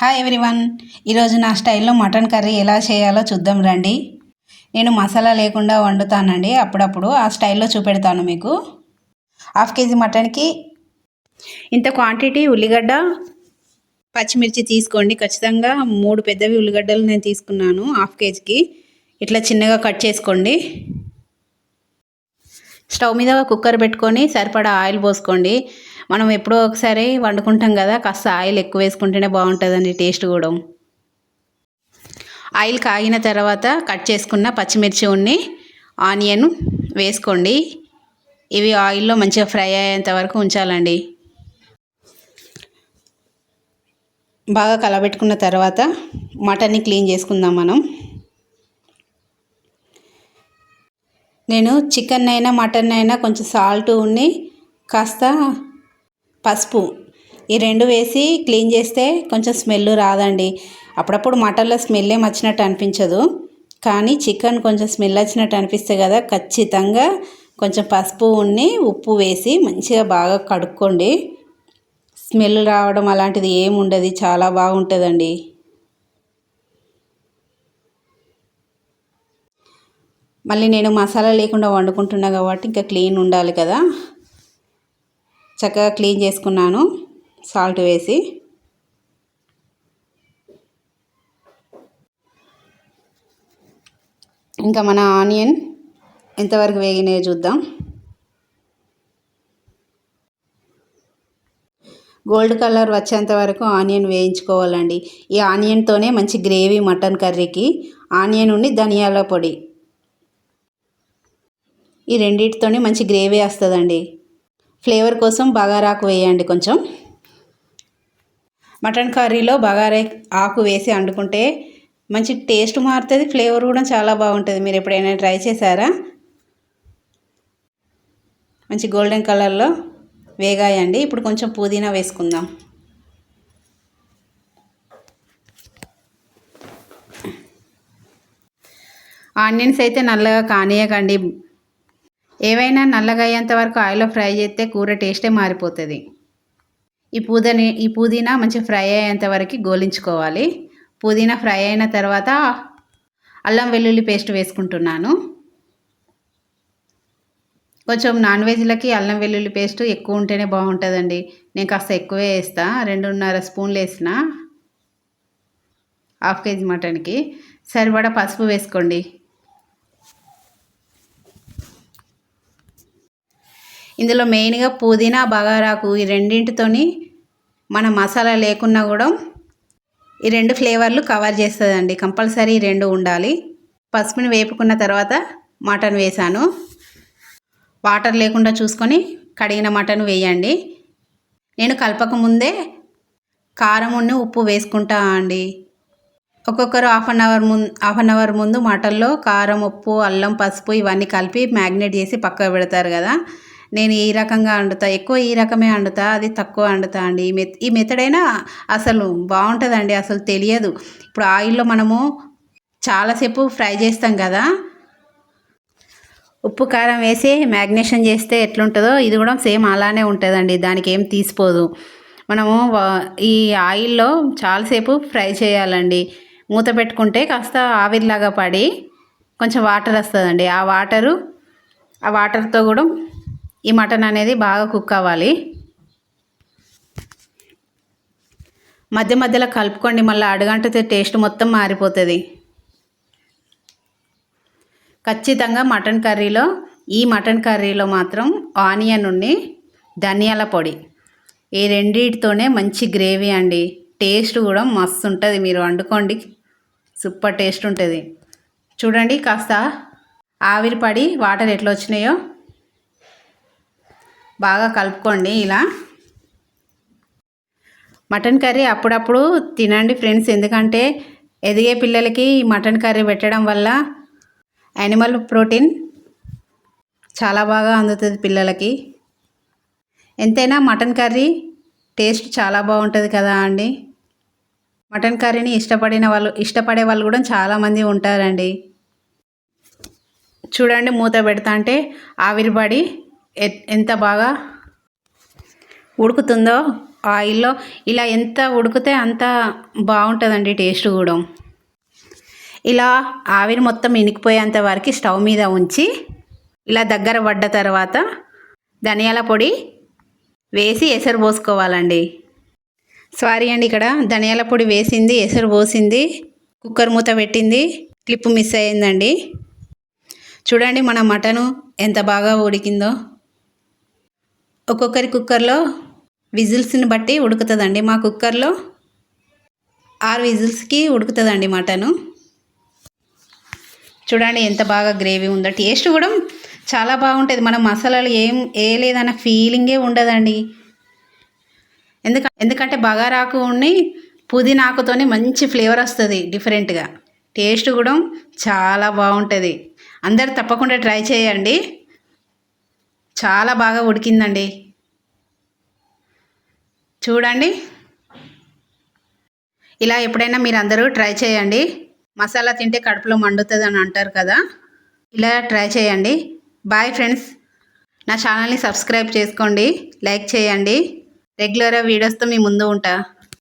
Hi everyone ఈరోజు నా స్టైల్లో మటన్ కర్రీ ఎలా చేయాలో చూద్దాం రండి. నేను మసాలా లేకుండా వండుతానండి. అప్పుడప్పుడు ఆ స్టైల్లో చూపెడతాను మీకు. హాఫ్ కేజీ మటన్కి ఇంత క్వాంటిటీ ఉల్లిగడ్డ పచ్చిమిర్చి తీసుకోండి. ఖచ్చితంగా మూడు పెద్దవి ఉల్లిగడ్డలు నేను తీసుకున్నాను హాఫ్ కేజీకి. ఇట్లా చిన్నగా కట్ చేసుకోండి. స్టవ్ మీద కుక్కర్ పెట్టుకొని సరిపడా ఆయిల్ పోసుకోండి. మనం ఎప్పుడో ఒకసారి వండుకుంటాం కదా కాస్త ఆయిల్ ఎక్కువ వేసుకుంటేనే బాగుంటుందండి టేస్ట్ కూడా. ఆయిల్ కాగిన తర్వాత కట్ చేసుకున్న పచ్చిమిర్చి ఉన్ని ఆనియన్ వేసుకోండి. ఇవి ఆయిల్లో మంచిగా ఫ్రై అయ్యేంత వరకు ఉంచాలండి. బాగా కలబెట్టుకున్న తర్వాత మటన్ని క్లీన్ చేసుకుందాం మనం. నేను చికెన్ అయినా మటన్ అయినా కొంచెం సాల్ట్ ఉండి కాస్త పసుపు. ఈ రెండు వేసి క్లీన్ చేస్తే కొంచెం స్మెల్ రాదండి. అప్పుడప్పుడు మటన్లో స్మెల్ ఏం వచ్చినట్టు అనిపించదు. కానీ చికెన్ కొంచెం స్మెల్ వచ్చినట్టు అనిపిస్తే కదా ఖచ్చితంగా కొంచెం పసుపు ఉన్ని ఉప్పు వేసి మంచిగా బాగా కడుక్కోండి. స్మెల్ రావడం అలాంటిది ఏమి ఉండదు. చాలా బాగుంటుందండి. మళ్ళీ నేను మసాలా లేకుండా వండుకుంటున్నా కాబట్టి ఇంకా క్లీన్ ఉండాలి కదా. చక్కగా క్లీన్ చేసుకున్నాను. సాల్ట్ వేసి. ఇంకా మన ఆనియన్ ఎంతవరకు వేగినాయో చూద్దాం. గోల్డ్ కలర్ వచ్చేంత వరకు ఆనియన్ వేయించుకోవాలండి. ఈ ఆనియన్తోనే మంచి గ్రేవీ మటన్ కర్రీకి ఆనియన్ ఉండి ధనియాల పొడి. ఈ రెండింటితోనే మంచి గ్రేవీ వస్తుందండి. ఫ్లేవర్ కోసం బగారాకు వేయండి కొంచెం. మటన్ కర్రీలో బగారా ఆకు వేసి వండుకుంటే మంచి టేస్ట్ మారుతుంది ఫ్లేవర్ కూడా చాలా బాగుంటుంది. మీరు ఎప్పుడైనా ట్రై చేశారా? మంచి గోల్డెన్ కలర్లో వేగాయండి. ఇప్పుడు కొంచెం పుదీనా వేసుకుందాం. ఆనియన్స్ అయితే నల్లగా కానియకండి. ఏవైనా నల్లగయ్యేంత వరకు ఆయిల్లో ఫ్రై చేస్తే కూర టేస్టే మారిపోతుంది. ఈ పుదీని ఈ పుదీనా మంచిగా ఫ్రై అయ్యేంత వరకు గోలించుకోవాలి. పుదీనా ఫ్రై అయిన తర్వాత అల్లం వెల్లుల్లి పేస్ట్ వేసుకుంటున్నాను. కొంచెం నాన్ వెజ్లకి అల్లం వెల్లుల్లి పేస్ట్ ఎక్కువ ఉంటేనే బాగుంటుందండి. నేను కాస్త ఎక్కువే వేస్తా రెండున్నర స్పూన్లు వేసిన. హాఫ్ కేజీ మటన్కి. సరిపడా పసుపు వేసుకోండి. ఇందులో మెయిన్గా పుదీనా బగారాకు ఈ రెండింటితోని మన మసాలా లేకున్నా కూడా ఈ రెండు ఫ్లేవర్లు కవర్ చేస్తుందండి. కంపల్సరీ రెండు ఉండాలి. పసుపుని వేపుకున్న తర్వాత మటన్ వేసాను. వాటర్ లేకుండా చూసుకొని కడిగిన మటన్ వేయండి. నేను కలపక ముందే కారం ఉప్పు వేసుకుంటా అండి. ఒక్కొక్కరు హాఫ్ అన్ అవర్ ముందు హాఫ్ అన్ అవర్ ముందు మటన్లో కారం ఉప్పు అల్లం పసుపు ఇవన్నీ కలిపి మ్యాగ్నేట్ చేసి పక్కకు పెడతారు కదా. నేను ఈ రకంగా వండుతా ఎక్కువ ఈ రకమే వండుతా అది తక్కువ వండుతా అండి. ఈ మెత్ ఈ మెత్తడైనా అసలు బాగుంటుందండి అసలు తెలియదు. ఇప్పుడు ఆయిల్లో మనము చాలాసేపు ఫ్రై చేస్తాం కదా. ఉప్పు కారం వేసి మ్యాగ్నేషన్ చేస్తే ఎట్లుంటుందో ఇది కూడా సేమ్ అలానే ఉంటుందండి దానికి ఏం తీసిపోదు. మనము ఈ ఆయిల్లో చాలాసేపు ఫ్రై చేయాలండి. మూత పెట్టుకుంటే కాస్త ఆవిరిలాగా పడి కొంచెం వాటర్ వస్తుందండి. ఆ వాటరు ఆ వాటర్తో కూడా ఈ మటన్ అనేది బాగా కుక్ అవ్వాలి. మధ్య మధ్యలో కలుపుకోండి మళ్ళీ అడుగంటితే టేస్ట్ మొత్తం మారిపోతుంది. ఖచ్చితంగా మటన్ కర్రీలో ఈ మటన్ కర్రీలో మాత్రం ఆనియన్ ఉండి ధనియాల పొడి ఈ రెండింటితోనే మంచి గ్రేవీ అండి. టేస్ట్ కూడా మస్తు ఉంటుంది మీరు వండుకోండి. సూపర్ టేస్ట్ ఉంటుంది. చూడండి కాస్త ఆవిరి పడి వాటర్ ఎట్లా వచ్చినాయో. బాగా కలుపుకోండి ఇలా. మటన్ కర్రీ అప్పుడప్పుడు తినండి ఫ్రెండ్స్ ఎందుకంటే ఎదిగే పిల్లలకి మటన్ కర్రీ పెట్టడం వల్ల యానిమల్ ప్రోటీన్ చాలా బాగా అందుతుంది పిల్లలకి. ఎంతైనా మటన్ కర్రీ టేస్ట్ చాలా బాగుంటుంది కదా అండి. మటన్ కర్రీని ఇష్టపడిన వాళ్ళు ఇష్టపడే వాళ్ళు కూడా చాలామంది ఉంటారండి. చూడండి మూత పెడతా అంటే ఆవిరిపడి ఎంత బాగా ఉడుకుతుందో ఆయిల్లో. ఇలా ఎంత ఉడికితే అంత బాగుంటుందండి టేస్ట్ కూడా. ఇలా ఆవిరి మొత్తం ఇనికిపోయేంత వరకు స్టవ్ మీద ఉంచి ఇలా దగ్గర పడ్డ తర్వాత ధనియాల పొడి వేసి ఎసరు పోసుకోవాలండి. సారీ అండి ఇక్కడ ధనియాల పొడి వేసింది ఎసరు పోసింది కుక్కర్ మూత పెట్టింది క్లిప్ మిస్ అయ్యిందండి. చూడండి మన మటను ఎంత బాగా ఉడికిందో. ఒక్కొక్కరి కుక్కర్లో విజిల్స్ని బట్టి ఉడుకుతుందండి. మా కుక్కర్లో ఆరు విజిల్స్కి ఉడుకుతుందండి మటను. చూడండి ఎంత బాగా గ్రేవీ ఉందో. టేస్ట్ కూడా చాలా బాగుంటుంది. మనం మసాలాలు ఏం వేయలేదన్న ఫీలింగే ఉండదండి. ఎందుక ఎందుకంటే బగారాకు ఉండి పుదీనాకుతోనే మంచి ఫ్లేవర్ వస్తుంది డిఫరెంట్గా. టేస్ట్ కూడా చాలా బాగుంటుంది. అందరు తప్పకుండా ట్రై చేయండి. చాలా బాగా ఉడికిందండి. చూడండి. ఇలా ఎప్పుడైనా మీరు అందరూ ట్రై చేయండి. మసాలా తింటే కడుపులో మండుతుంది అని అంటారు కదా. ఇలా ట్రై చేయండి. బాయ్ ఫ్రెండ్స్ నా ఛానల్ని సబ్స్క్రైబ్ చేసుకోండి. లైక్ చేయండి. రెగ్యులర్గా వీడియోస్తో మీ ముందు ఉంటా.